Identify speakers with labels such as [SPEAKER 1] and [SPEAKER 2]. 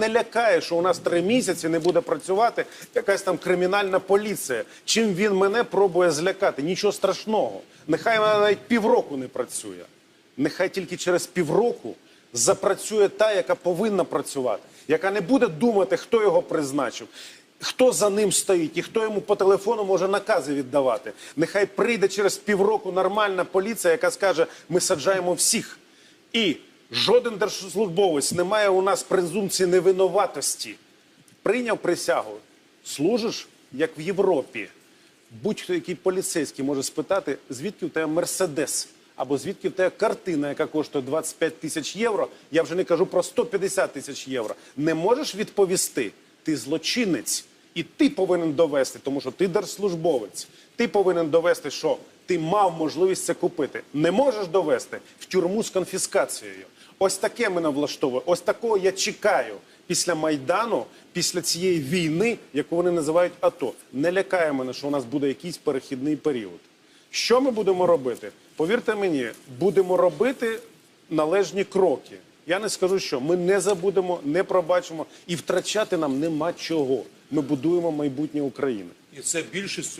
[SPEAKER 1] не лякає, що у нас три місяці не буде працювати якась там кримінальна поліція. Чим він мене пробує злякати? Нічого страшного. Нехай вона навіть півроку не працює. Нехай тільки через півроку запрацює та, яка повинна працювати, яка не буде думати, хто його призначив, хто за ним стоїть і хто йому по телефону може накази віддавати. Нехай прийде через півроку нормальна поліція, яка скаже: ми саджаємо всіх. І жоден держслужбовець не має у нас презумпції невинуватості. Прийняв присягу, служиш як в Європі. Будь-хто який поліцейський може спитати, звідки в тебе мерседес, або звідки в тебе картина, яка коштує 25 тисяч євро. Я вже не кажу про 150 тисяч євро. Не можеш відповісти, ти злочинець, і ти повинен довести, тому що ти держслужбовець. Ти повинен довести, що ти мав можливість це купити. Не можеш довести в тюрму з конфіскацією. Ось таке мене влаштовує. Ось такого я чекаю після майдану, після цієї війни, яку вони називають АТО. Не лякає мене, що у нас буде якийсь перехідний період. Що ми будемо робити? Повірте мені, будемо робити належні кроки. Я не скажу, що ми не забудемо, не пробачимо і втрачати нам нема чого. Ми будуємо майбутнє України.
[SPEAKER 2] І це більшістю